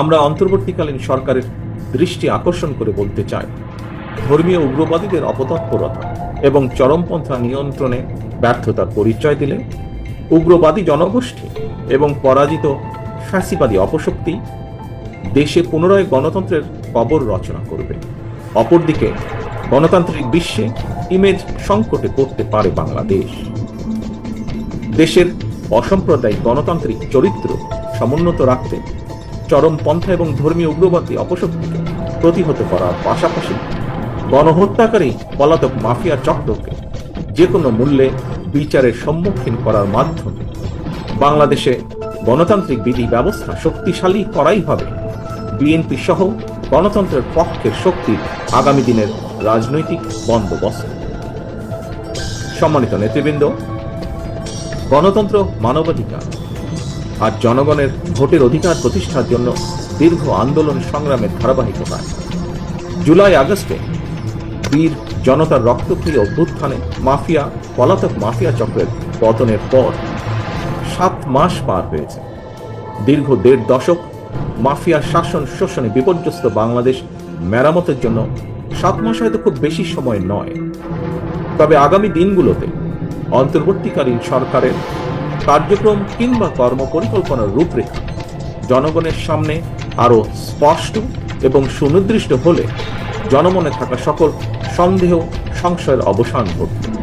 আমরা অন্তর্বর্তীকালীন সরকারের দৃষ্টি আকর্ষণ করে বলতে চাই, ধর্মীয় উগ্রবাদীদের অপতৎপরতা এবং চরমপন্থা নিয়ন্ত্রণে ব্যর্থতার পরিচয় দিলে উগ্রবাদী জনগোষ্ঠী এবং পরাজিত ফ্যাসিবাদী অপশক্তি দেশে পুনরায় গণতন্ত্রের কবর রচনা করবে। অপরদিকে, গণতান্ত্রিক বিশ্বে ইমেজ সংকটে পড়তে পারে বাংলাদেশ। দেশের অসাম্প্রদায়িক গণতান্ত্রিক চরিত্র সমুন্নত রাখতে চরমপন্থা এবং ধর্মীয় উগ্রবাদী অপশক্তিকে প্রতিহত করার পাশাপাশি গণহত্যাকারী পলাতক মাফিয়া চক্রকে যে কোনো মূল্যে বিচারের সম্মুখীন করার মাধ্যমে বাংলাদেশে গণতান্ত্রিক বিধি ব্যবস্থা শক্তিশালী করাই হবে। বিএনপি সহ গণতন্ত্রের পক্ষের শক্তির আগামী দিনের রাজনৈতিক বন্দোবস্ত। সম্মানিত নেতৃবৃন্দ, গণতন্ত্র মানবাধিকার আর জনগণের ভোটের অধিকার প্রতিষ্ঠার জন্য দীর্ঘ আন্দোলন সংগ্রামের ধারাবাহিকতা জুলাই আগস্টে বীর জনতার রক্তক্ষয়ী অভ্যুত্থানে মাফিয়া, পলাতক মাফিয়া চক্রের পতনের পর সাত মাস পার হয়েছে। দীর্ঘ দেড় দশক মাফিয়া শাসন শোষণে বিপর্যস্ত বাংলাদেশ মেরামতের জন্য সাত মাস হয়তো খুব বেশি সময় নয়। তবে আগামী দিনগুলোতে অন্তর্বর্তীকালীন সরকারের কার্যক্রম কিংবা কর্ম পরিকল্পনার রূপরেখা। জনগণের সামনে আরও স্পষ্ট এবং সুনির্দিষ্ট হলে জনমনে থাকা সকল সন্দেহ, সংশয়ের অবসান ঘটবে।